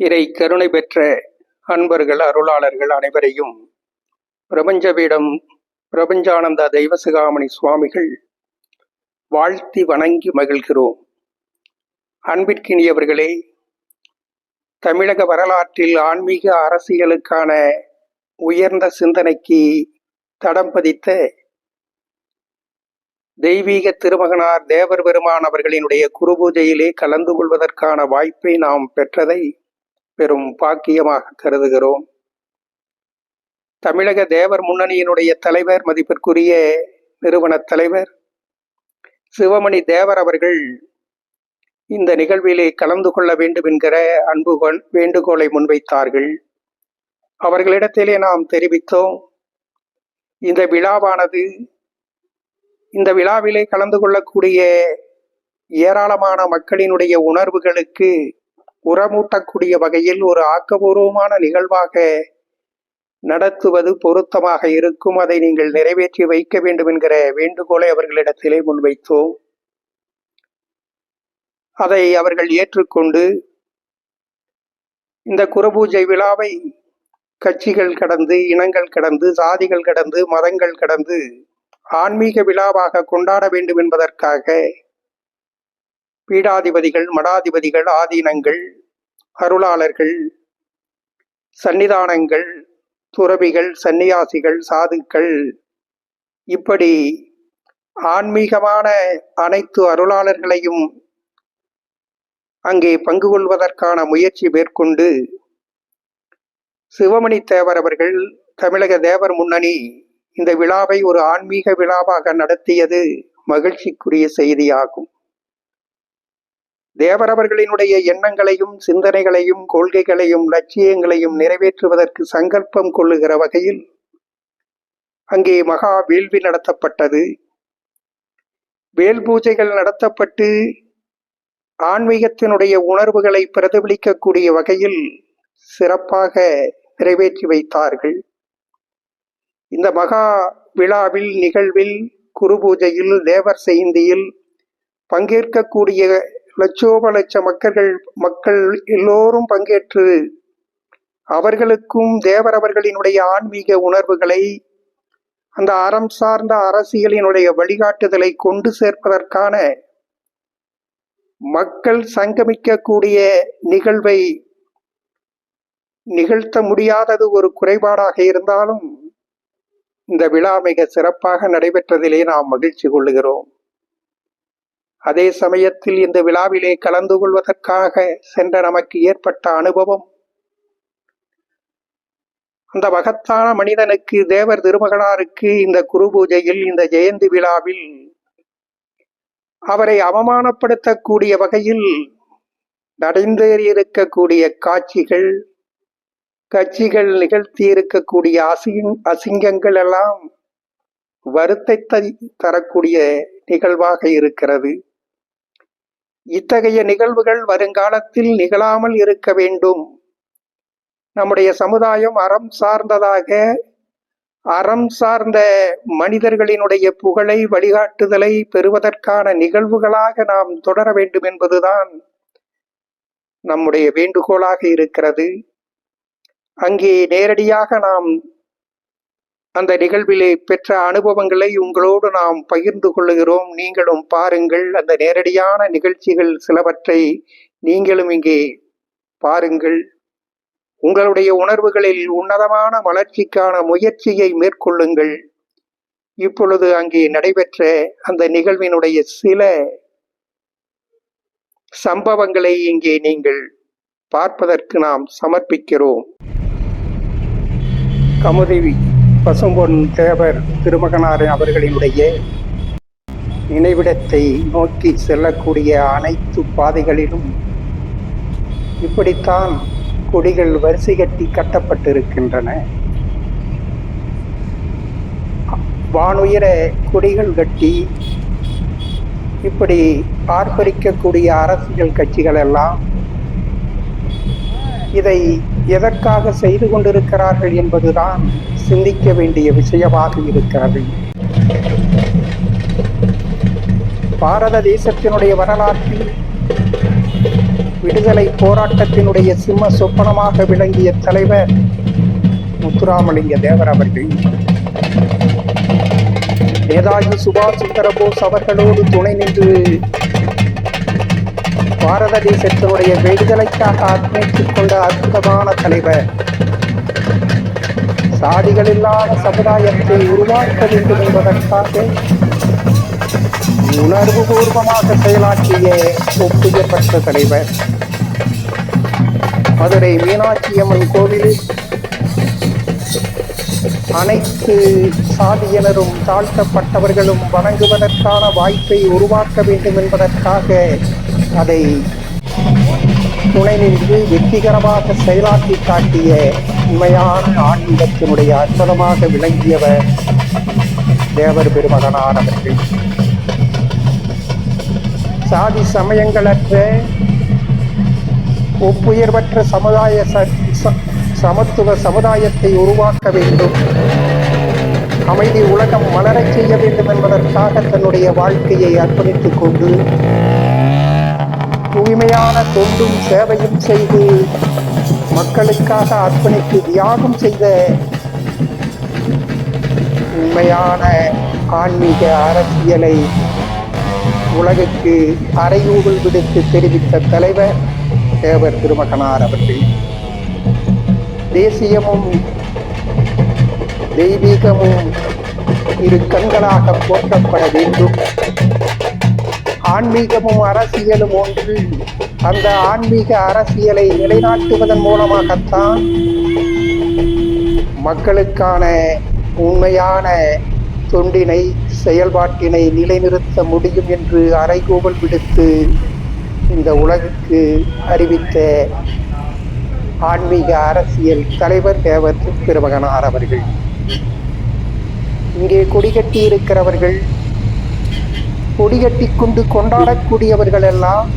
இறை கருணை பெற்ற அன்பர்கள் அருளாளர்கள் அனைவரையும் பிரபஞ்சபீடம் பிரபஞ்சானந்த தெய்வசுகாமணி சுவாமிகள் வாழ்த்தி வணங்கி மகிழ்கிறோம். அன்பிற்கினியவர்களே தமிழக வரலாற்றில் ஆன்மீக அரசியலுக்கான உயர்ந்த சிந்தனைக்கு தடம் பதித்த தெய்வீக திருமகனார் தேவர் பெருமான் அவர்களினுடைய குரு பூஜையிலே கலந்து கொள்வதற்கான வாய்ப்பை நாம் பெற்றதை பெரும் பாக்கியமாக கருதுகிறோம். தமிழக தேவர் முன்னணியினுடைய தலைவர் மதிப்பிற்குரிய நிறுவன தலைவர் சிவமணி தேவர் அவர்கள் இந்த நிகழ்விலே கலந்து கொள்ள வேண்டும் என்கிற அன்பு வேண்டுகோளை முன்வைத்தார்கள். அவர்களிடத்திலே நாம் தெரிவித்தோம் இந்த விழாவானது இந்த விழாவிலே கலந்து கொள்ளக்கூடிய ஏராளமான மக்களினுடைய உணர்வுகளுக்கு உரமூட்டக்கூடிய வகையில் ஒரு ஆக்கபூர்வமான நிகழ்வாக நடத்துவது பொருத்தமாக இருக்கும். அதை நீங்கள் நிறைவேற்றி வைக்க வேண்டும் என்கிற வேண்டுகோளை அவர்களிடத்திலே முன்வைத்தோம். அதை அவர்கள் ஏற்றுக்கொண்டு இந்த குரபூஜை விழாவை கட்சிகள் கடந்து இனங்கள் கடந்து சாதிகள் கடந்து மதங்கள் கடந்து ஆன்மீக விழாவாக கொண்டாட வேண்டும் என்பதற்காக பீடாதிபதிகள் மடாதிபதிகள் ஆதீனங்கள் அருளாளர்கள் சன்னிதானங்கள் துறவிகள் சன்னியாசிகள் சாதுக்கள். இப்படி ஆன்மீகமான அனைத்து அருளாளர்களையும் அங்கே பங்கு கொள்வதற்கான முயற்சி மேற்கொண்டு சிவமணி தேவர் அவர்கள் தமிழக தேவர் முன்னணி இந்த விழாவை ஒரு ஆன்மீக விழாவாக நடத்தியது மகிழ்ச்சிக்குரிய செய்தியாகும். தேவரவர்களினுடைய எண்ணங்களையும் சிந்தனைகளையும் கொள்கைகளையும் லட்சியங்களையும் நிறைவேற்றுவதற்கு சங்கல்பம் கொள்ளுகிற வகையில் அங்கே மகா வேள்வி நடத்தப்பட்டது. வேல் பூஜைகள் நடத்தப்பட்டு ஆன்மீகத்தினுடைய உணர்வுகளை பிரதிபலிக்கக்கூடிய வகையில் சிறப்பாக நிறைவேற்றி வைத்தார்கள். இந்த மகா விழாவில் நிகழ்வில் குரு பூஜையில் தேவர் செய்தியில் பங்கேற்கக்கூடிய லட்சோப லட்ச மக்கள்கள் மக்கள் எல்லோரும் பங்கேற்று அவர்களுக்கும் தேவரவர்களினுடைய ஆன்மீக உணர்வுகளை அந்த அறம் சார்ந்த அரசியலினுடைய வழிகாட்டுதலை கொண்டு சேர்ப்பதற்கான மக்கள் சங்கமிக்கக்கூடிய நிகழ்வை நிகழ்த்த முடியாதது ஒரு குறைபாடாக இருந்தாலும் இந்த விழா மிக சிறப்பாக நடைபெற்றதிலே நாம் மகிழ்ச்சி கொள்ளுகிறோம். அதே சமயத்தில் இந்த விழாவிலே கலந்து கொள்வதற்காக சென்ற நமக்கு ஏற்பட்ட அனுபவம். அந்த மகத்தான மனிதனுக்கு தேவர் திருமகனாருக்கு இந்த குரு பூஜையில் இந்த ஜெயந்தி விழாவில் அவரை அவமானப்படுத்தக்கூடிய வகையில் நடந்தேறியிருக்கக்கூடிய காட்சிகள் கட்சிகள் நிகழ்த்தி இருக்கக்கூடிய அசிங் அசிங்கங்கள் எல்லாம் வருத்தத்தை தரக்கூடிய நிகழ்வாக இருக்கிறது. இத்தகைய நிகழ்வுகள் வருங்காலத்தில் நிகழாமல் இருக்க வேண்டும். நம்முடைய சமுதாயம் அறம் சார்ந்ததாக அறம் சார்ந்த மனிதர்களினுடைய புகழை வழிகாட்டுதலை பெறுவதற்கான நிகழ்வுகளாக நாம் தொடர வேண்டும் என்பதுதான் நம்முடைய வேண்டுகோளாக இருக்கிறது. அங்கே நேரடியாக நாம் அந்த நிகழ்விலே பெற்ற அனுபவங்களை உங்களோடு நாம் பகிர்ந்து கொள்ளுகிறோம். நீங்களும் பாருங்கள். அந்த நேரடியான நிகழ்ச்சிகள் சிலவற்றை நீங்களும் இங்கே பாருங்கள். உங்களுடைய உணர்வுகளில் உன்னதமான வளர்ச்சிக்கான முயற்சியை மேற்கொள்ளுங்கள். இப்பொழுது அங்கே நடைபெற்ற அந்த நிகழ்வினுடைய சில சம்பவங்களை இங்கே நீங்கள் பார்ப்பதற்கு நாம் சமர்ப்பிக்கிறோம். கமுதேவி பசும்பொன் தேவர் திருமகனார் அவர்களினுடைய நினைவிடத்தை நோக்கி செல்லக்கூடிய அனைத்து பாதைகளிலும் இப்படித்தான் கொடிகள் வரிசை கட்டி கட்டப்பட்டிருக்கின்றன. வானுயர கொடிகள் கட்டி இப்படி ஆர்ப்பரிக்கக்கூடிய அரசியல் கட்சிகள் எல்லாம் இதை எதற்காக செய்து கொண்டிருக்கிறார்கள் என்பதுதான் சிந்திக்க வேண்டிய விஷயமாக இருக்கிறது. பாரத தேசத்தினுடைய வரலாற்றில் விடுதலை போராட்டத்தினுடைய சிம்ம சொப்பனமாக விளங்கிய தலைவர் முத்துராமலிங்க தேவர் அவர்கள். நேதாஜி சுபாஷ் சந்திரபோஸ் அவர்களோடு துணை நின்று பாரத தேசத்தினுடைய விடுதலைக்காக அர்ப்பணித்துக் கொண்ட அற்புதமான தலைவர் சாதிகள் இல்லாத சமுதாயத்தை உருவாக்க வேண்டும் என்பதற்காக உணர்வு பூர்வமாக செயலாற்றிய ஒப்புயர் தலைவர் மதுரை மீனாட்சியம்மன் கோவிலில் அனைத்து சாதியினரும் தாழ்த்தப்பட்டவர்களும் வணங்குவதற்கான வாய்ப்பை உருவாக்க வேண்டும் என்பதற்காக அதை துணை நின்று வெற்றிகரமாக செயலாற்றி காட்டிய உண்மையான ஆன்மீகத்தினுடைய அற்புதமாக விளங்கியவர் தேவர் பெருமகனார் அவர்கள். சாதி சமயங்களற்ற ஒப்புயர்வற்ற சமுதாய ச- ச- சமத்துவ சமுதாயத்தை உருவாக்க வேண்டும். அமைதி உலகம் மலரச் செய்ய வேண்டும் என்பதற்காக தன்னுடைய வாழ்க்கையை அர்ப்பணித்துக் கொண்டு தூய்மையான தொண்டும் சேவையும் செய்து மக்களுக்காக அர்ப்பணித்து தியாகம் செய்த உண்மையான ஆன்மீக அரசியலை உலகுக்கு அறைகூவல் விடுத்து தெரிவித்த தலைவர் தேவர் திருமகனார் அவர்கள். தேசியமும் தெய்வீகமும் இரு கண்களாக போற்றப்பட வேண்டும். ஆன்மீகமும் அரசியலும் ஒன்று. அந்த ஆன்மீக அரசியலை நிலைநாட்டுவதன் மூலமாகத்தான் மக்களுக்கான உண்மையான தொண்டினை செயல்பாட்டினை நிலைநிறுத்த முடியும் என்று அறைகூவல் விடுத்து இந்த உலகுக்கு அறிவித்த ஆன்மீக அரசியல் தலைவர் தேவர் திருமகனார் அவர்கள். இங்கே கொடிகட்டி இருக்கிறவர்கள் கொடிகட்டி கொண்டு கொண்டாடக்கூடியவர்கள் எல்லாம்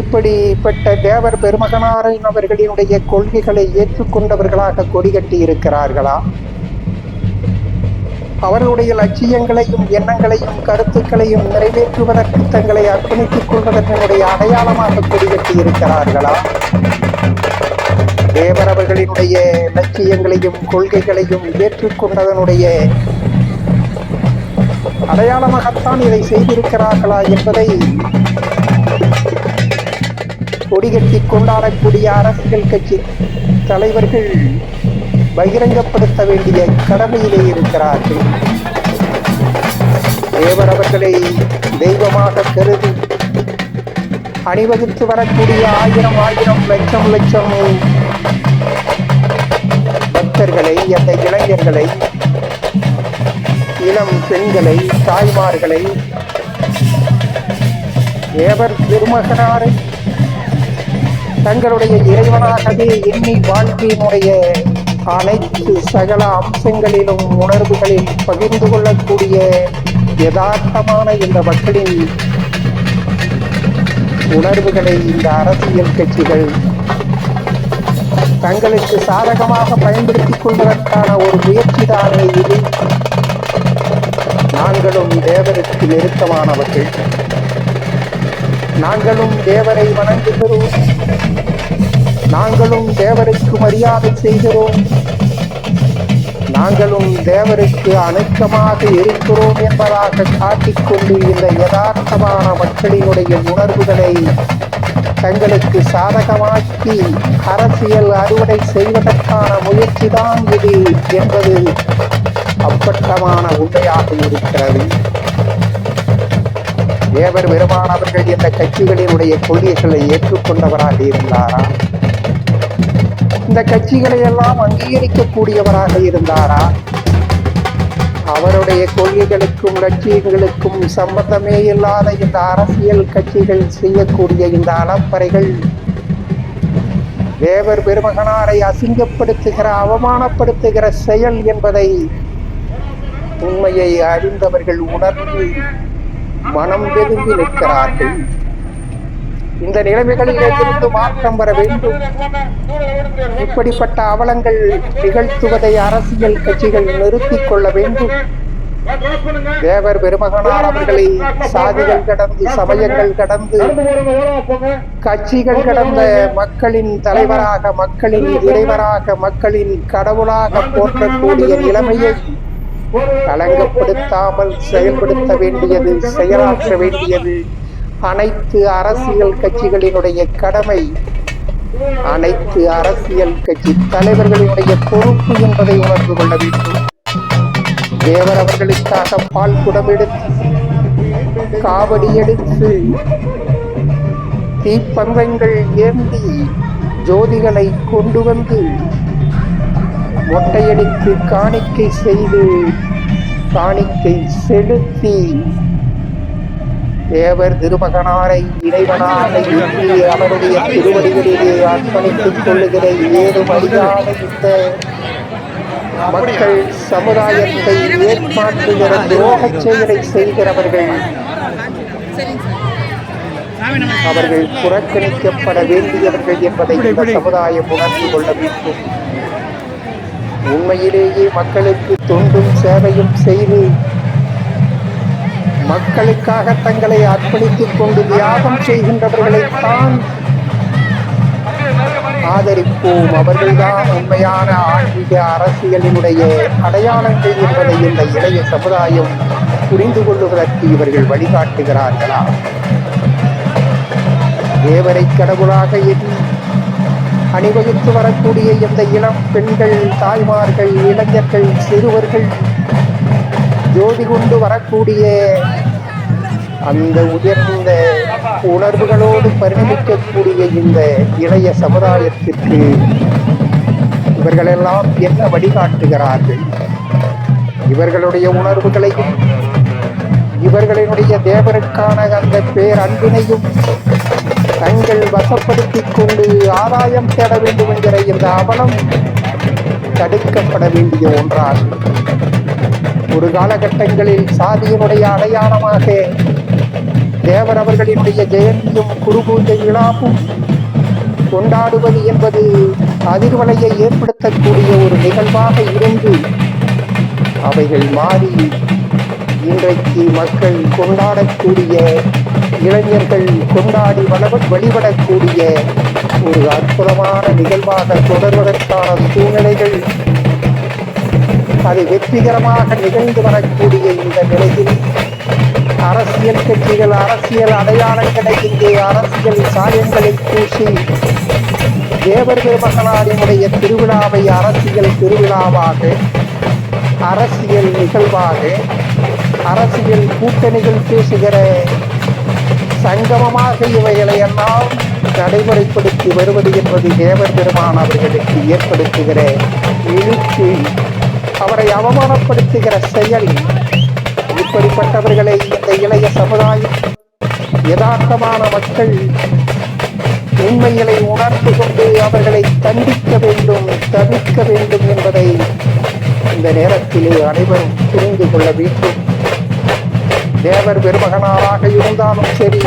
இப்படிப்பட்ட தேவர் பெருமகனாரின் அவர்களினுடைய கொள்கைகளை ஏற்றுக்கொண்டவர்களாக கொடிகட்டி இருக்கிறார்களா அவர்களுடைய லட்சியங்களையும் எண்ணங்களையும் கருத்துக்களையும் நிறைவேற்றுவதற்கு தங்களை அர்ப்பணித்துக் கொள்வதற்கனுடைய அடையாளமாக கொடிகட்டி இருக்கிறார்களா தேவர் அவர்களினுடைய லட்சியங்களையும் கொள்கைகளையும் ஏற்றுக்கொண்டதனுடைய அடையாளமாகத்தான் இதை செய்திருக்கிறார்களா என்பதை கொடிகட்டி கொண்டாடக்கூடிய அரசியல் கட்சி தலைவர்கள் பகிரங்கப்படுத்த வேண்டிய கடமையிலே இருக்கிறார்கள். தேவர் அவர்களை தெய்வமாக கருதி அணிவகுத்து வரக்கூடிய ஆயிரம் ஆயிரம் லட்சம் லட்சம் பக்தர்களை அந்த இளைஞர்களை இளம் பெண்களை தாய்மார்களை தேவர் திருமகனாரை தங்களுடைய இறைவனாகவே எண்ணி வாழ்க்கையினுடைய அனைத்து சகல அம்சங்களிலும் உணர்வுகளில் பகிர்ந்து கொள்ளக்கூடிய யதார்த்தமான இந்த மக்களின் உணர்வுகளை இந்த அரசியல் கட்சிகள் தங்களுக்கு சாதகமாக பயன்படுத்திக் கொள்வதற்கான ஒரு முயற்சி தானே இது. நாங்களும் தேவருக்கு நெருக்கமானவர்கள் நாங்களும் தேவரை வணங்குகிறோம். நாங்களும் தேவருக்கு மரியாதை செய்கிறோம். நாங்களும் தேவருக்கு அணுக்கமாக இருக்கிறோம் என்பதாக காட்டிக்கொண்டு இந்த யதார்த்தமான மக்களினுடைய உணர்வுகளை தங்களுக்கு சாதகமாக்கி அரசியல் அறுவடை செய்வதற்கான முயற்சிதான் இது என்பது அப்பட்டமான உண்மையாக இருக்கிறது. தேவர் பெருமானவர்கள் இந்த கட்சிகளினுடைய கொள்கைகளை ஏற்றுக்கொண்டவராக இருந்தாரா? இந்த கட்சிகளை எல்லாம் அங்கீகரிக்கக்கூடியவராக இருந்தாரா? அவருடைய கொள்கைகளுக்கும் லட்சியங்களுக்கும் சம்பந்தமே இல்லாத இந்த அரசியல் கட்சிகள் செய்யக்கூடிய இந்த அளப்பறைகள் தேவர் பெருமகனாரை அசிங்கப்படுத்துகிற அவமானப்படுத்துகிற செயல் என்பதை உண்மையை அறிந்தவர்கள் உணர்ந்து மனம் வெதும்பி நிற்கிறார்கள். இந்த நிலைமைகளிலிருந்து மாற்றம் வர வேண்டும். இப்படிப்பட்ட அவலங்கள் நிகழ்த்துவதை அரசியல் கட்சிகள் நிறுத்திக் கொள்ள வேண்டும். தேவர் பெருமகனார் அவர்களை சாதிகள் கடந்து சமயங்கள் கடந்து கட்சிகள் கடந்த மக்களின் தலைவராக மக்களின் இறைவராக மக்களின் கடவுளாக போற்றக்கூடிய நிலைமையை களங்கப்படுத்தாமல் செயல்படுத்த வேண்டியது செயலாற்ற வேண்டியது. அனைத்து அரசியல் கட்சிகளினுடைய கடமை அனைத்து அரசியல் கட்சி தலைவர்களினுடைய பொறுப்பு என்பதை உணர்ந்து கொள்ள வேண்டும். தேவர் அவர்களுக்காக பால் குடம் எடுத்து காவடி எடுத்து தீப்பந்தங்கள் ஏந்தி ஜோதிகளை கொண்டு வந்து மொட்டையடித்து காணிக்கை செய்து காணிக்கை செலுத்தி தேவர் திருமகனாரை இறைவனாக எண்ணி அவருடைய திருவடிகளிலே அர்ப்பணித்துக் கொள்ளுகிற ஏது இந்த மக்கள் சமுதாயத்தை ஏற்பாற்றுகிற துரோகச் செயலை செய்கிறவர்கள். அவர்கள் புறக்கணிக்கப்பட வேண்டியவர்கள் என்பதை இந்த சமுதாயம் உணர்ந்து கொள்ள வேண்டும். உண்மையிலேயே மக்களுக்கு தொண்டும் சேவையும் செய்து மக்களுக்காக தங்களை அர்ப்பணித்துக் கொண்டு தியாகம் செய்கின்றவர்களைத்தான் ஆதரிப்போம். அவர்கள்தான் உண்மையான ஆன்மீக அரசியலினுடைய அடையாளங்கள் என்பதை இந்த இளைய சமுதாயம் புரிந்து கொள்ளுவதற்கு இவர்கள் வழிகாட்டுகிறார்களா? தேவரை கடவுளாக எண்ணி அணிவகுத்து வரக்கூடிய இந்த இளம் பெண்கள் தாய்மார்கள் இளைஞர்கள் சிறுவர்கள் ஜோதி கொண்டு வரக்கூடிய அந்த உயர்ந்த உணர்வுகளோடு பரிணமிக்கக்கூடிய இந்த இளைய சமுதாயத்திற்கு இவர்களெல்லாம் என்ன வழிகாட்டுகிறார்கள்? இவர்களுடைய உணர்வுகளையும் இவர்களினுடைய தேவருக்கான அந்த பேரன்பினையும் தங்கள் வசப்படுத்திக் கொண்டு ஆதாயம் தேட வேண்டும் என்கிற இந்த அவலம் தடுக்கப்பட வேண்டிய ஒன்றாகும் ஒரு காலகட்டங்களில் சாதியினுடைய அடையாளமாக தேவர் அவர்களினுடைய ஜெயந்தியும் குருபூஜை விழாவும் கொண்டாடுவது என்பது அதிர்வலையை ஏற்படுத்தக்கூடிய ஒரு நிகழ்வாக இருந்து அவைகள் மாறி இன்றைக்கு மக்கள் கொண்டாடக்கூடிய இளைஞர்கள் கொண்டாடி வளவ வழிபடக்கூடிய ஒரு அற்புதமான நிகழ்வாக தொடர்வதற்கான சூழ்நிலைகள் அது வெற்றிகரமாக நிகழ்ந்து வரக்கூடிய இந்த நிலையில் அரசியல் கட்சிகள் அரசியல் அடையாளங்களை இங்கே அரசியல் சாயங்களை பூசி தேவர் பெருமகனாரினுடைய திருவிழாவை அரசியல் திருவிழாவாக அரசியல் நிகழ்வாக அரசியல் கூட்டணிகள் பேசுகிற சங்கமமாக இவைகளை எல்லாம் நடைமுறைப்படுத்தி வருவது என்பது தேவர் பெருமான் அவர்களுக்கு ஏற்படுத்துகிற இழுக்கு அவரை அவமானப்படுத்துகிற செயல் இப்படிப்பட்டவர்களை இந்த இளைய சமுதாயம் யதார்த்தமான மக்கள் உண்மைகளை உணர்ந்து கொண்டு அவர்களை தண்டிக்க வேண்டும் தவிர்க்க வேண்டும் என்பதை இந்த நேரத்திலே அனைவரும் புரிந்து கொள்ள வேண்டும். தேவர் பெருமகனாராக இருந்தாலும் சரி.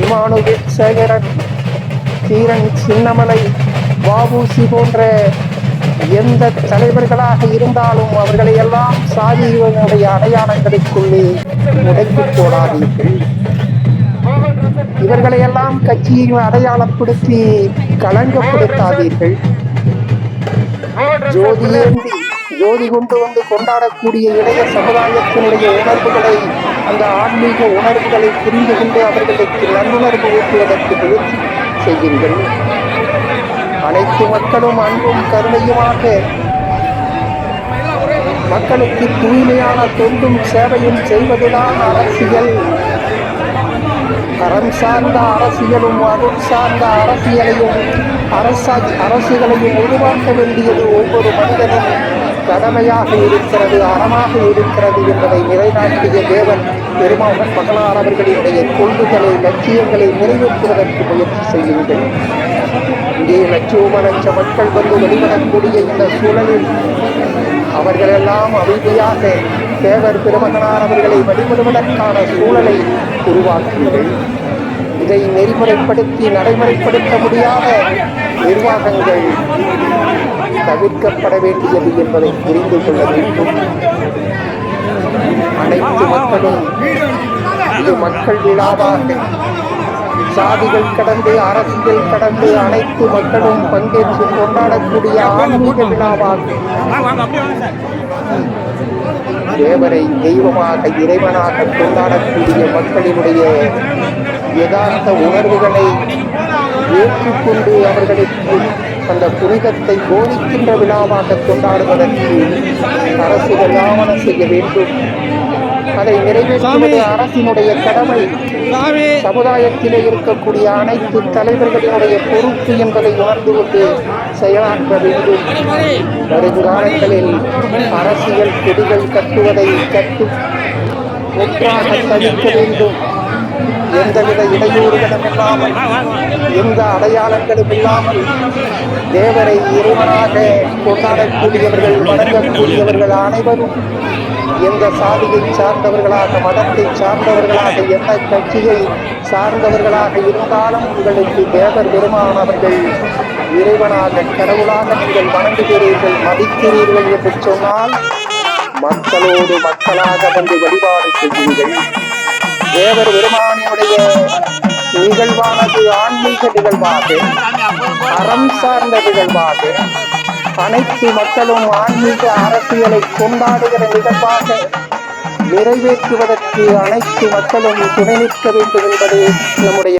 இமானுவேல் சேகரன் தீரன் சின்னமலை வாபூசி போன்ற எந்த தலைவர்களாக இருந்தாலும் அவர்களை எல்லாம் சாதியினுடைய அடையாளங்களுக்குள்ளே உடைத்து போடாதீர்கள். இவர்களை எல்லாம் கட்சியை அடையாளப்படுத்தி களங்கப்படுத்தாதீர்கள் ஜோதியேந்தி ஜோதி கொண்டு வந்து கொண்டாடக்கூடிய இளைய சமுதாயத்தினுடைய உணர்வுகளை அந்த ஆன்மீக உணர்வுகளை புரிந்து கொண்டு அவர்களுக்கு நல்லுணர்வு ஊட்டுவதற்கு முயற்சி செய்யுங்கள் அனைத்து மக்களும் அன்பும் கருணையுமாக மக்களுக்கு தூய்மையான தொண்டும் சேவையும் செய்வதுதான் அரசியல் அறம் சார்ந்த அரசியலும் அருள் சார்ந்த அரசியலையும் அரசா அரசுகளையும் உருவாக்க வேண்டியது ஒவ்வொரு மனிதனும் கடமையாக இருக்கிறது அறமாக இருக்கிறது என்பதை நிலைநாட்டிய தேவன் பெருமாள் மகளார் அவர்களினுடைய கொள்கைகளை லட்சியங்களை நிறைவேற்றுவதற்கு முயற்சி செய்யுங்கள் இங்கே லட்சோப லட்ச மக்கள் வந்து வெளிவரக்கூடிய இந்த சூழலில் அவர்களெல்லாம் அமைதியாக தேவர் பெருமகனார் அவர்களை வழிபடுவதற்கான சூழலை உருவாக்குங்கள். இதை நெறிமுறைப்படுத்தி நடைமுறைப்படுத்த முடியாத நிர்வாகங்கள் தவிர்க்கப்பட வேண்டியது என்பதை புரிந்து கொள்ள வேண்டும். அனைத்து மக்களும் இது மக்கள் விழாவாக. சாதிகள் கடந்து அரசியல் கடந்து அனைத்து மக்களும் பங்கேற்று கொண்டாடக்கூடிய ஆன்மீக விழாவாகும் தேவரை தெய்வமாக இறைவனாக கொண்டாடக்கூடிய மக்களினுடைய யதார்த்த உணர்வுகளை ஏற்றுக்கொண்டு அவர்களுக்கு அந்த புனிதத்தை போதிக்கின்ற விழாவாக கொண்டாடுவதற்கு அரசுகள் ஆவணம் செய்ய வேண்டும். அதை நிறைவேற்றுவது அரசினுடைய கடமை. சமுதாயத்திலே இருக்கக்கூடிய அனைத்து தலைவர்களினுடைய பொறுப்பு என்பதை உணர்ந்து கொண்டு செயலாற்ற வேண்டும். வருங்காலங்களில் அரசியல் கொடிகள் கட்டுவதை கட்டு ஒன்றாக தவிர்க்க வேண்டும். எந்தவித இடையூறுகளும் இல்லாமல் எந்த அடையாளங்களும் இல்லாமல் தேவரை இறைவனாக கொண்டாடக்கூடியவர்கள் வணங்கக்கூடியவர்கள் அனைவரும் எந்த சாதியை சார்ந்தவர்களாக மதத்தை சார்ந்தவர்களாக எந்த கட்சியை சார்ந்தவர்களாக இருந்தாலும் உங்களுக்கு தேவர் பெருமான் அவர்கள் இறைவனாக கடவுளாக நீங்கள் வணங்குகிறீர்கள் மதிக்கிறீர்கள் என்று சொன்னால் மக்களோடு மக்களாக வந்து வழிபாடு செய்யுங்கள் தேவர் பெருமானியுடைய நிகழ்வானது ஆன்மீக நிகழ்வாக அறம் சார்ந்த நிகழ்வாக அனைத்து மக்களும் ஆன்மீக அரசியலை கொண்டாடுகிற நிகழ்வாக நிறைவேற்றுவதற்கு அனைத்து மக்களும் துணை நிற்க வேண்டும் என்பது நம்முடைய